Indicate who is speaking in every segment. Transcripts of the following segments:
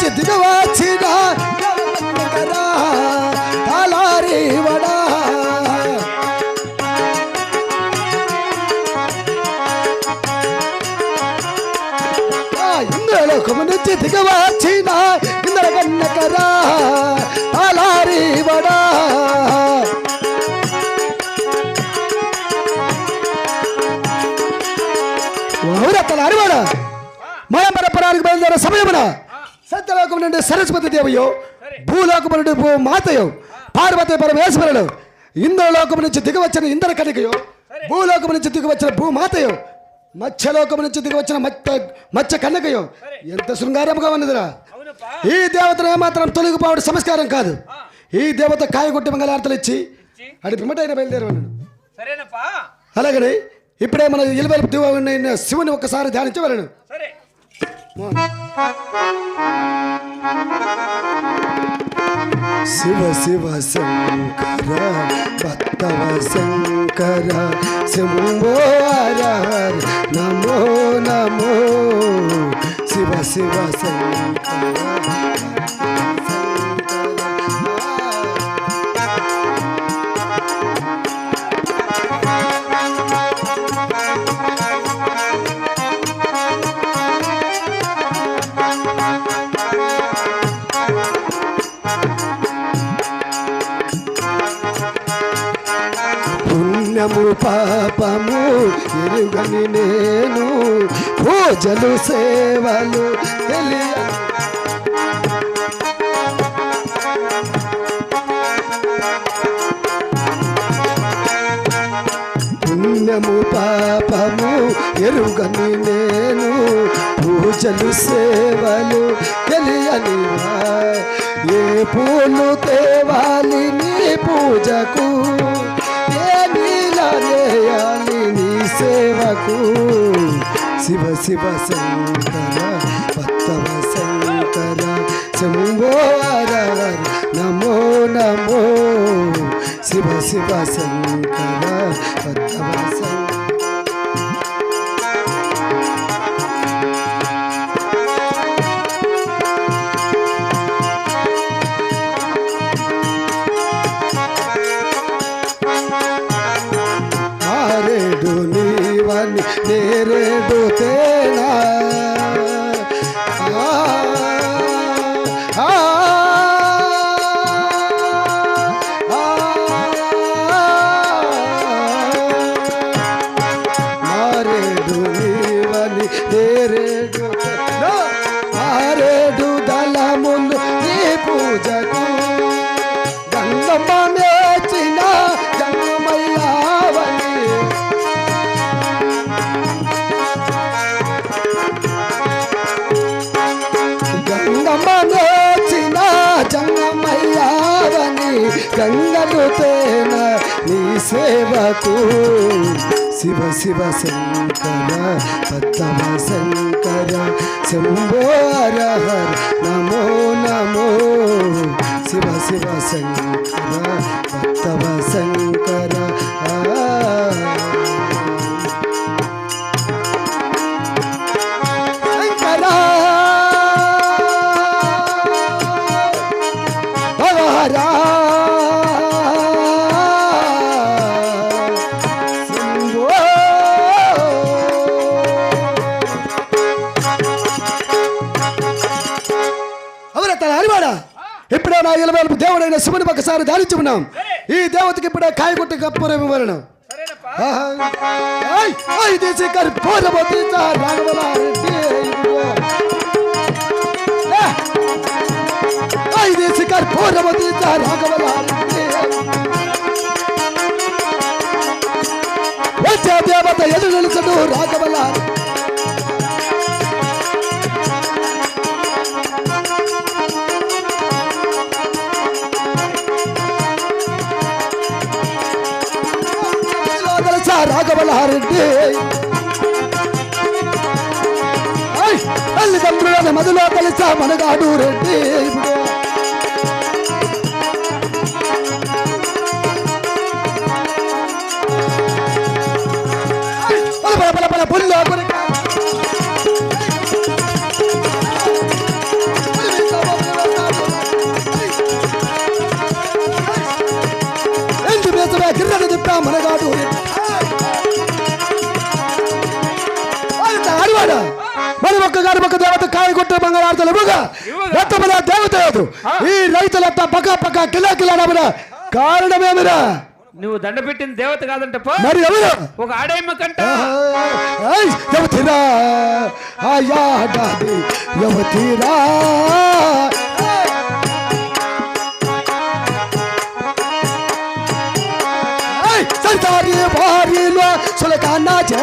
Speaker 1: దేవలోకము నుంచి వడా. ఇంద్రలోకము నుంచి దిగవచ్చిన ఇంద్ర కన్నకరా వడా. ఊరత్తల అరివాడా మన పరపరానికి బయలుదేరే సమయమున సత్యలోకం నుండి సరస్వతి దేవయో భూలోకము నుండి మాతయో పార్వతి పరమేశ్వరుడు ఇంద్రలోకము నుంచి దిగవచ్చిన ఇంద్ర కనికయో భూలోకము నుంచి దిగవచ్చిన భూమాతయో మత్స్యలోకము నుంచి దిగవచ్చిన మత్త మత్స్య కన్నకయో ఎంత శృంగారముగా ఉన్నదిరా. ఈ దేవతను ఏమాత్రం తొలగిపోవడం సంస్కారం కాదు. ఈ దేవత కాయగొట్టి మంగళార్తలు ఇచ్చి అది పిమ్మటైన బయలుదేరవన్నాడు
Speaker 2: సరేనప్పా.
Speaker 1: అలాగనే ఇప్పుడే మన ఇలువైపు దివ శివుని ఒక్కసారి ధ్యానించి వెళ్ళను
Speaker 2: సరే
Speaker 1: శివ శివ శంకర భక్తవ శంకర శంభో హర హర నమో నమో శివ శివ శంకర ఎరుగని నేను. పూజలు సేవలు తెలియ పుణ్యము పాపము ఎరుగని నేను. పూజలు సేవలు తెలియని ఏ పూలు తేవాలి నీ పూజకు? ఏ నీలా సేవకు శివ శివ శంకర భక్తవ శంకర శంభో నమో నమో శివ శివ శంకర భక్తవ శంకర. జంగమయ్యావని నీ సేవకు? శివ శివ శంకర పత్తమ శంకర శంభో హర నమో నమో. శివ శివ శంకర. ఐదు వేల దేవుడైన శివుని ఒకసారి ధ్యానించుకున్నాం ఈ దేవతకి ఇప్పుడు కాయ కొట్టి కప్పురం ఇవ్వను ఇది శిఖర్ పూర్వతి ఇది శిఖర్ పూర్వతి వచ్చే దేవత ఎదురు నిలుచుడు రాఘవలారెడ్డి రాఘవలారెడ్డి ఐ, తల్లిదండ్రులను మదిలో కలిసా మనగాడు రెడ్డి ఇప్పుడు ఐ, పల పల పల పల పుల్ల మరి ఒక్క గారి ఒక్క దేవత కాయ కొట్టే బంగారార్థలు ఇవ్వగా మొత్తమున దేవత ఈ రైతులంతా పక్క పక్క కిలా కిలా నమ్మన కారణమేమిరా
Speaker 2: నువ్వు దండ పెట్టిన దేవత కాదంట
Speaker 1: మరి ఎవరు?
Speaker 2: ఒక ఆడేమ్మ కంట.
Speaker 1: యవతిరా. ఆయా డాడి యవతిరా. సంసారి వారిలో సులకానా చే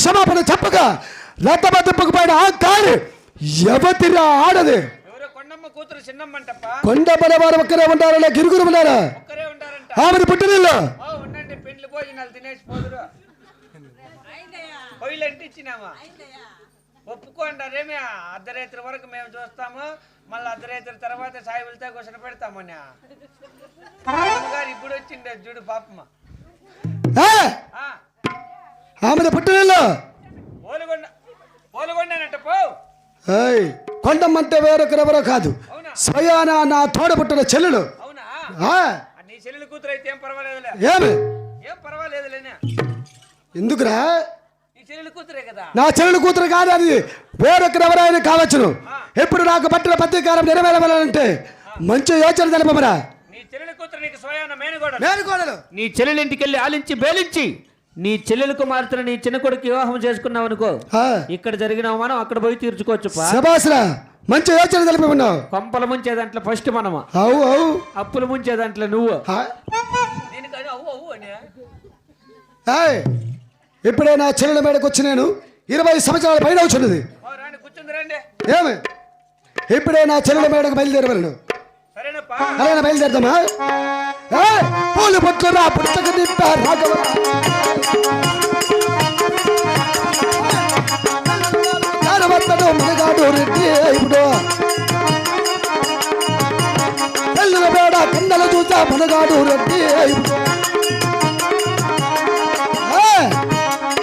Speaker 1: క్షమాపణ చెప్పక పైన ఆ కారు యవతిరా ఆడది.
Speaker 2: ఎవరో కొండమ్మ కూతురు చిన్నమ్మంటప్ప.
Speaker 1: కొండ వారు ఒక్కరే ఉంటారా గిరుగురు ఉన్నారా?
Speaker 2: ఒక్కరే ఉంటారంట
Speaker 1: ఆమెను పుట్టినిల్లు
Speaker 2: ఓ ఉండండి పెండ్లి భోజనాలు తినేసి పోదురు. పొయ్యిలు అంటే ఇచ్చినామా ఒప్పుకోండారేమే అర్ధరాత్రి వరకు మేము చూస్తాము. మళ్ళీ అర్ధరాత్రి తర్వాత సాయి వెళ్తే క్వశ్చన్ పెడతామని గారు ఇప్పుడు వచ్చిండే చూడు పాపమ్మ.
Speaker 1: ఆ,
Speaker 2: ఆ,
Speaker 1: ఆమెను పుట్టినిల్లు
Speaker 2: ఓలుగొండ ఓలుగొండనంట పో.
Speaker 1: ఏయ్ కొండమ్మంటే వేరొకరెవరో కాదు.
Speaker 2: అవునా?
Speaker 1: స్వయాన నా తోడ పుట్టిన చెల్లెలు. ఏమి? ఎందుకురా?
Speaker 2: నీ చెల్లెలు కూతురే కదా.
Speaker 1: నా చెల్లెలు కూతురు కాదు అది. వేరొకరెవరైనా కావచ్చును. ఎప్పుడు నాకు పట్టిన ప్రతీకారం నెరవేరవాలంటే మంచి యోచన తెలుపమరా
Speaker 2: నీ చెల్లెలు కూతురు నీకు స్వయాన మేనగోడ
Speaker 1: నేను కోడలు
Speaker 2: నీ చెల్లెలు ఇంటికి వెళ్ళి ఆలించి బేలించి. నీ చెల్లెలకు మారుతున్న నీ చిన్న కొడుకు వివాహం చేసుకున్నావు అనుకో
Speaker 1: ఆ,
Speaker 2: ఇక్కడ జరిగిన అవమానం అక్కడ పోయి తీర్చుకోవచ్చు
Speaker 1: శబాస్రా మంచి యోచన తెలిపమన్నావు
Speaker 2: కొంపల ముంచే దాంట్లో ఫస్ట్ మనము.
Speaker 1: అవు అవు.
Speaker 2: అప్పులు ముంచే దాంట్లో నువ్వు.
Speaker 1: ఇప్పుడే నా చెల్లెల మేడకు వచ్చి నేను ఇరవై సంవత్సరాల పైన వచ్చినది ఏమి? ఇప్పుడే నా చెల్లెల మేడకు బయలుదేరవలను.
Speaker 2: సరేనప్పా
Speaker 1: అలాగే బయలుదేరదామా ఏయ్, పూలు పట్టుకురా పుట్టక నింప రాఘవ కారవత్తడు మనగాడు రెడ్డి ఇప్పుడు తెల్లుల బేడ కిందలు చూసా మనగాడు రెడ్డి ఇప్పుడు ఏయ్,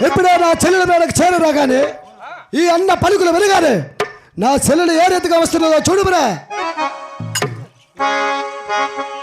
Speaker 1: ఇప్పుడే నా చెల్లెల మేడకు చేరరాగానే ఈ అన్న పలుకులు వినగానే నా చెల్లెలు ఏ రీతిగా వస్తున్నదో చూడుమరా Música